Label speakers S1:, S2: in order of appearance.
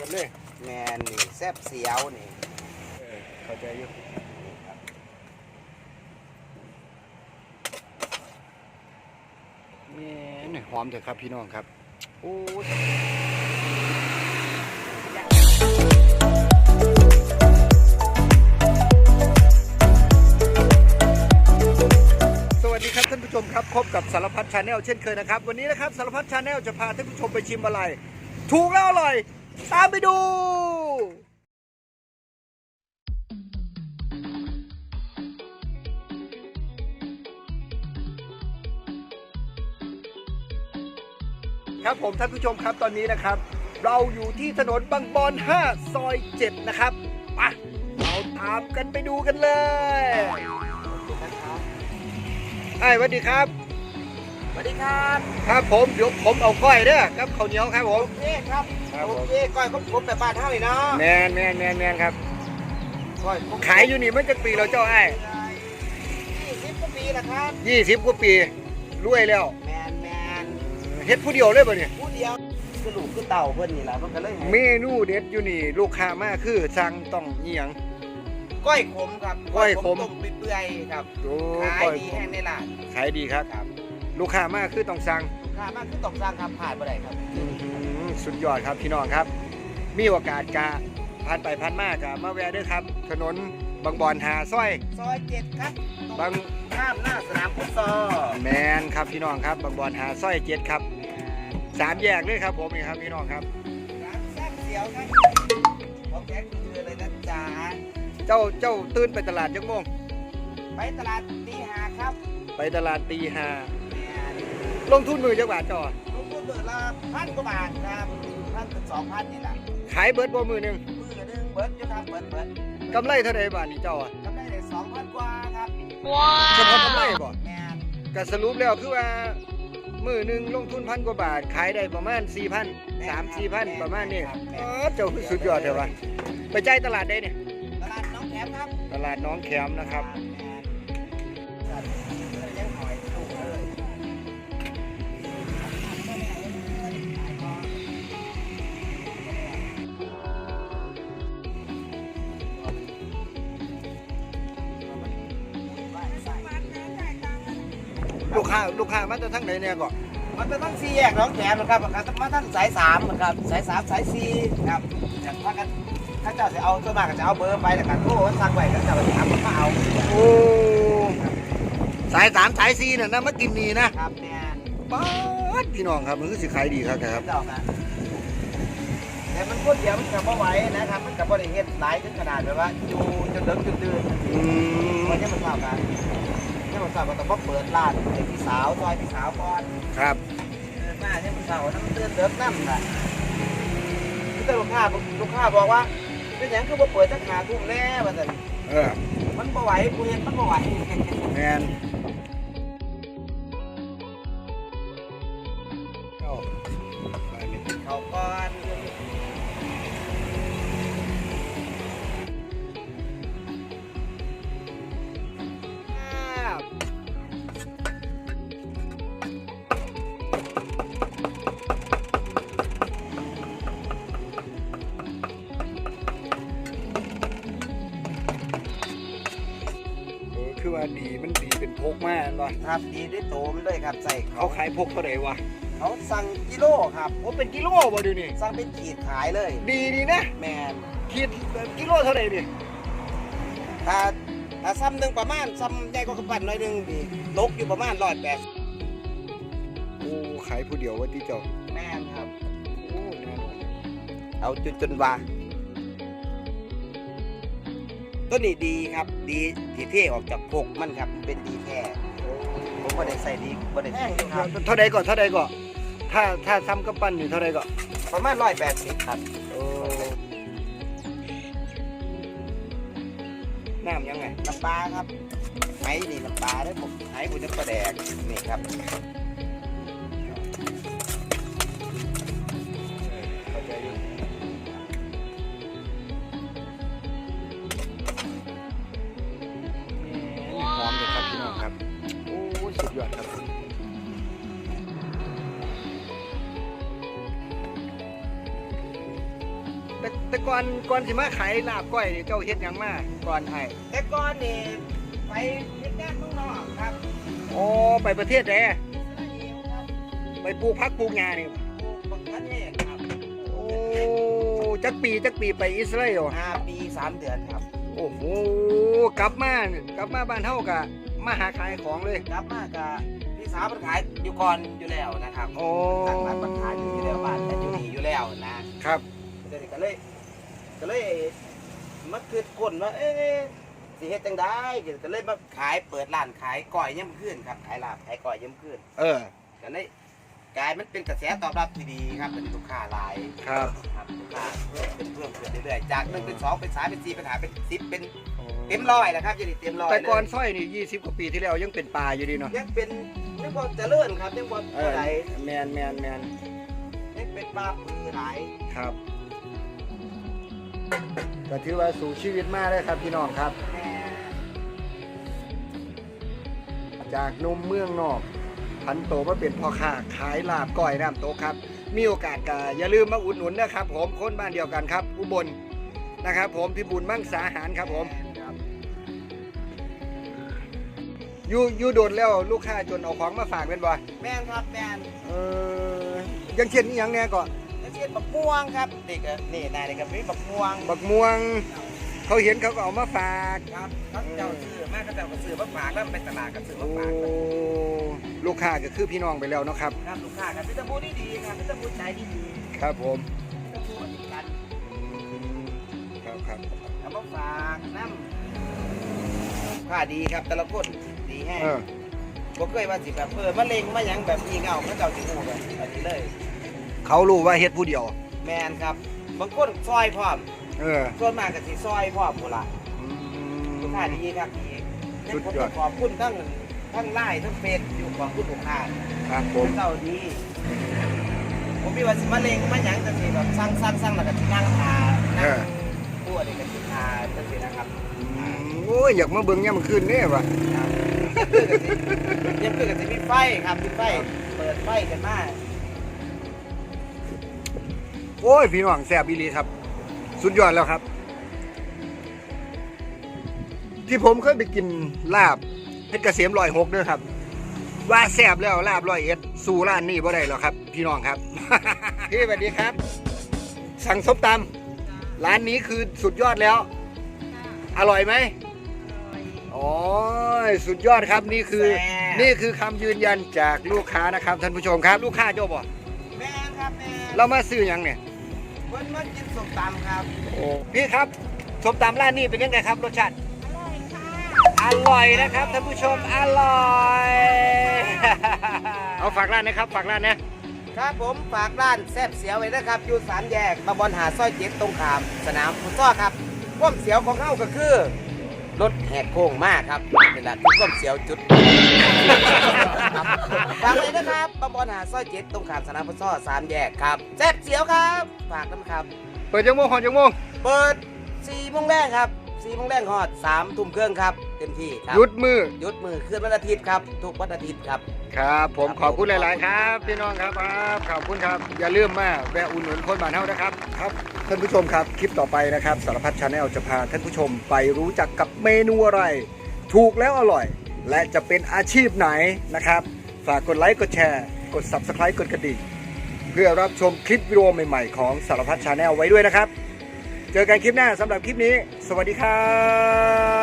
S1: กันเลย
S2: แมนนี่แซ่บเสียวนี่
S1: เออเข้าใจอยู่แม่นี่หอมเถอะครับพี่น้องครับโอ้ยสวัสดีครับท่านผู้ชมครับพบกับสารพัดชาแนลเช่นเคยนะครับ วันนี้นะครับสารพัดชาแนลจะพาท่านผู้ชมไปชิมอะไร ถูกแล้วอร่อย ตามไปดู ครับผมท่านผู้ชมครับตอนนี้นะครับ เราอยู่ที่ถนนบางบอน 5 ซอย 7 นะครับไปเราตามกันไปดูกันเลยไอ้สวัสดีครับ
S2: สวัสดีครับ
S1: ครับผมเดี๋ยวผมเอาก้อยเด้อครับข้าวเหนียวครับผม
S2: โอเคครับ
S1: ครับผม
S2: โอเคก้อยก็ผมแบบบ้านเท่าเลยเนาะ
S1: แมนแมนแมนแมนครับ
S2: ก้อยผม
S1: ขายอยู่นี่มันจะปีเราเจ้าไอ้
S2: ยี่สิบกว่าปีแล้วครับ
S1: ยี่สิบกว่าปีรวยแล้ว
S2: แมนแมน
S1: เฮ็ดผู้เดียวเลยป่ะเนี่ย
S2: ผู้เดียวคือลูกคือเต่าเพิ่นนี่แหละมันก็เลยให้
S1: เมนูเด็ดอยู่นี่ลูกค้ามากคือสั่งต้องเอียง
S2: ก้อยขมครับ
S1: ก้อยขม
S2: ต้มเปื่อยๆครับ
S1: โอ้
S2: ขาย
S1: ก้อย
S2: ดีแห้งในร้าน
S1: ขายดีครับ
S2: ครับ
S1: ลูกค้ามากคือต้องสั่ง
S2: ลูกค้ามากคือต้องสร้างครับผ่านบ่ได้ครับ
S1: อื้อหือสุดยอดครับพี่น้องครับ มีโอกาสกะผ่านไปผ่านมากะมาแวะด้วยครับ ถนนบางบอนหาซอย
S2: ซอยเจ็ดครับ
S1: บาง
S2: ข้ามหน้าสนามฟุตซอล
S1: แมนครับพี่น้องครับบางบอนหาซอยเจ็ดครับสามแยกเลยครับผมนี่ครับพี่น้องครับ
S2: ร้านแซ่บเสียวครับผมแท็กคือเลยนะจ๊ะ
S1: เจ้าเจ้าตื่นไปตลาดจังโมง
S2: ไปตลาดตีหาครับ
S1: ไปตลาดตีห้า
S2: แม่น
S1: ลงทุนมือจักบาทจอ
S2: ลงทุนเบิดละพันกว่าบาทครับพันถึงสองพันนี่แหละ
S1: ขายเบิร์ดบ่มือหนึ่ง
S2: มือหนึงเบิดอยู่ครับเบิดเบิด
S1: กำไรเท่าไหร่บาทนี่เจ้าอะ
S2: กำไรได้สองพันกว่าครับ
S1: เฉพาะกำไรบ่
S2: แม่น
S1: ก็สรุปแล้วคือว่ามือหนึ่งลงทุนพันกว่าบาท ขายได้ประมาณ4 0 0 0 3 4 0 0 0ประมาณนี้อ๋อเจ้าคือสุดยอดเลยวะไปจ่ายตลาดได้เนี่ย
S2: ตลาดน้องแถมครับ
S1: ตลาดน้องแขมนะครับ
S2: ลย
S1: ลูกค้าลูกค้ามาจากทางไหนเนี่ยก่อน
S2: มันเป็นทั้งสี่แยกน้องแถมนะครับมาทั้งสายสามนะครับสายสามสายสี่ครับอย่างว่ากันถ้าเจ้าจะเอาส่วนมากก็จะเอาเบอร์ไปแต่กันโทรสั่งไว้ก็จะไปถามมาเอา
S1: โอ้สายสามสายสี่น่ะนะมากินนี่นะครับ
S2: แม่น
S1: ป๊าดพี่น้องครับมันคือสิขายดีครับครับ
S2: เจ้าค่ะแต่มันพูดเดียวมันกับว่าไหวนะครับมันกับบริเฮ็ดหลายถึงขนาดแบบว่าอยู่จนเดิมจนดื่น
S1: อืม
S2: วันนี้มันเท่ากัน นี่มันเท่ากันต้องมาเปิดร้านให้พี่สาวซอยพี่สาวก่อน
S1: ครับ
S2: เดินมาเนี่ยมันเท่าน้ำเตือนเดิมน้ำน่ะพี่ตลูกค้าลูกค้าบอกว่า เป็นอย่างคือว่าเปิดจักหาทุ่มแน่ว่าแต่
S1: เออ
S2: มันบ่ไหวกูเห็นมันบ่ไหว
S1: แมนเอ้าไปนี่
S2: เขาก่อน
S1: คือว่าดีมันดีเป็นพกมากเนาะ
S2: ครับดีด้วยโตมันเลยครับใส่
S1: เขา
S2: เขา
S1: ขายพกเท่าไหร่วะ
S2: เขาสั่งกิโลครับ
S1: โอ้เป็นกิโลบ่ดูนี่
S2: สั่งเป็นขีดขายเลย
S1: ดีดีนะ
S2: แมน
S1: คิดกิโลเท่าไหร่ดิ
S2: ถ้าถ้าซ้ำหนึ่งประมาณซ้ำใหญ่กว่ากระปั้นหน่อยหนึงดีตกอยู่ประมาณร้อยแปด
S1: โอ้ขายผู้เดียวว่าที่เจ้า
S2: แม่นครับ
S1: โอ้แน่นอน
S2: เอาจนจนว่า ตัวนี้ดีครับ ดีที่เท่ออกจากพกมันครับ เป็นดีแท้ผมก็ได้ใส่ดีบ่ได้แพงครับ
S1: เท่าใดก่อนเท่าใดก่อนถ้าถ้าซ้ำกับปั้นนี่เท่าใดก่อน
S2: ประมาณร้อยแปดสิบครับ
S1: โอ้น้ำยังไง
S2: น้ำปลาครับไหนี่น้ำปลาได้ผมไหผมจะประแดกนี่
S1: ครับ แต่แต่ก่อนก่อนสิมาขายลาบก้อยนี่เจ้าเฮ็ดหยังมาก่อนไอ้
S2: แต่ก่อนนี่ไปเฮ็ดงานเมืองนอกครับ
S1: อ๋อไปประเทศไหน
S2: อิสราเอลครับ
S1: ไปปลูกพักปลูกงานี่
S2: ปลูกบักประเทศครับ
S1: โอ้จักปีจักปีไปอิสราเอล
S2: ห้าปีสามเดือนครับ
S1: โอ้โหกลับมากลับมาบ้านเฮากะมาหาขายของเลย
S2: กลับมากับพี่สาวมันขายอยู่ก่อนอยู่แล้วนะครับ
S1: โอ้
S2: ตั้งร้านมันขายอยู่แล้วบ้านแต่อยู่นี่อยู่แล้วนะ ครับ เดี๋ยวนี้ก็เลย ก็เลยมาคือคนว่า เอ๊ะสิเฮ็ดจังได้ก็เลยมาขายเปิดร้านขายก่อยย่ำขึ้นครับขายลาบขายก่อยย่ำขึ้น
S1: เออ
S2: ก็เลยกลายมันเป็นกระแสตอบรับที่ดีครับเป็นลูกค้าหลาย
S1: ครับ
S2: ครับลูกค้าเป็นเพิ่มขึ้นเรื่อยๆจากหนึ่งเป็นสองเป็นสามเป็นสี่เป็นห้าเป็นสิบเป็นเต็มร้อยแล้วครับจะได้เต็มร้อย
S1: แต่ก่อน
S2: เลย
S1: สร้อยนี่20กว่าปีที่แล้วยังเป็นป่าอยู่ดีเนาะ
S2: ยังเป็นยังบ่เจริญครับยังบ่
S1: เอ
S2: เท่า
S1: อ
S2: ไหร่
S1: แมนแมนแมน
S2: ยังเป็นปลาปือหลาย
S1: ครับ ก็ถือว่าสู่ชีวิตมากเลยครับพี่น้องครับ
S2: แม่
S1: จากหนุ่มเมืองนอกพันโตมาเป็นพ่อค้าขายลาบก้อยน้ำโตครับ มีโอกาสก็อย่าลืมมาอุดหนุนนะครับ ผมคนบ้านเดียวกันครับ อุบลนะครับ ผมพิบูลมั่งสาหารครับผม
S2: ครับ
S1: อยู่อยู่โดนแล้วลูกค้าจนเอาของมาฝากเป็นบ่
S2: แม่นครับแม่น
S1: เออยังเช่นนี้ยังแน่ก็
S2: แล้ว เช่นบักม่วงครับเด็กอะนี่นายเด็กกับมีบักม่วง
S1: บักม่วง เขาเห็นเขาก็เอามาฝาก
S2: ครับเขาเจ้าซื้อมากเขาเจ้าก็ซื้อมาฝากแล้วไปตลาดก็ซื้อมา
S1: โอ้
S2: ฝาก
S1: ลูกค้าก็คือพี่น้องไปแล้วเนาะครับ
S2: ครับลูกค้าครับพิจารณาดีๆครับพิจารณาใจดี
S1: ครับผม
S2: ๆพิจารณาดีกัน
S1: อืมครับครับ
S2: เอามาฝากน้ำค่าดีครับแต่ละคนดีแห้ง
S1: เออ
S2: ผมเคยว่าสิแบบเออมะเร็งมาหยังแบบมีเงาเขาเจ้าสิหูแบบอันนี้เลย
S1: เขารู้ว่าเฮ็ดผู้เดียว
S2: แมนครับบางคนซอยพร้อม
S1: เออ
S2: ส่วนมากก็สิซอยพร้อมหมดละ
S1: อื
S2: ลูกค้าดีครับดี
S1: สุดยอด
S2: ผมขอบคุณทั้งทั้งไล่ทั้งเฟซอยู่ขอบคุณลูกค้า
S1: ครับผม
S2: เจ้าดีผมมีว่าสิมะเร็งมาหยังจังสิแบบสั่งสั่งสั่งแล้วก็สินั่งทา
S1: เอ
S2: นั่ง
S1: อ
S2: ปวดนี่ก็สิทาจังสินะครับ
S1: อืมโอ้ยอยากมาเบิ่งยามมื้อคืนเด้ว่ะ
S2: ครับยังคือกับสิมีไฟครับมีไฟ เปิดไฟกันมา
S1: โอ้ย พี่น้องแซ่บอีหลีครับ สุดยอดแล้วครับ ที่ผมเคยไปกินลาบเพชรเกษมร้อยหกเด้อครับ ว่าแซ่บแล้วลาบร้อยเอ็ดสู่ร้านนี้บ่ได้หรอกครับ พี่น้องครับพี่สวัสดีครับ สั่งส้มตำร้านนี้คือสุดยอดแล้ว อร่อยไหมอ๋อสุดยอดครับนี่คือ
S2: แซ่บ
S1: นี่คือคำยืนยันจากลูกค้านะครับท่านผู้ชมครับ ลูกค้าโจบ่
S2: แม่ครับแม่
S1: เรามาซื้อหยังเนี่ย
S2: เพิ่นมากินส้มตำครับ
S1: โอ้พี่ครับส้มตำร้านนี้เป็นยังไงครับรสชาติ
S3: อร่อยค่ะ
S1: อร่อยนะครับท่านผู้ชมอร่อย เอาฝากร้านนะครับ ฝากร้านนะครับ
S2: ผมฝากร้านแซ่บเสียวไว้นะครับอยู่สามแยกตำบลหาดซอยเจ็ดตรงขาม สนามฟุตซอลครับความเสียวของเขาก็คือรถแหกโค้งมากครับนี่แหละคือความเสียวจุดครับฝากเลยนะครับตำบลหาดซอยเจ็ดตรงขามสนามฟุตซอลสามแยกครับแซ่บเสียวครับ ฝากน้ำครับ
S1: เปิดจังโมงหอนจังโมง
S2: เปิด4โมงแรกครับ4โมงแรกฮอด3ทุ่มครึ่งครับเต็มที่ครับ
S1: หยุดมือ
S2: หยุดมือคืนวันอาทิตย์ครับทุกวันอาทิตย์ครับ
S1: ครับ ผม
S2: ครับ
S1: ขอบคุณหลาย
S2: ผม
S1: ๆครับ พี่น้องครับครับขอบคุณครับ อย่าลืมมาแวะอุดหนุนคนบ้านเฮานะครับครับท่านผู้ชมครับคลิปต่อไปนะครับสารพัดชาแนลจะพาท่านผู้ชมไปรู้จักกับเมนูอะไร ถูกแล้วอร่อย และจะเป็นอาชีพไหนนะครับ ฝากกดไลค์กดแชร์ กด Subscribe กดกระดิ่ง เพื่อรับชมคลิปวิดีโอใหม่ๆ ของสารพัดชาแนลไว้ด้วยนะครับ เจอกันคลิปหน้าสำหรับคลิปนี้ สวัสดีครับ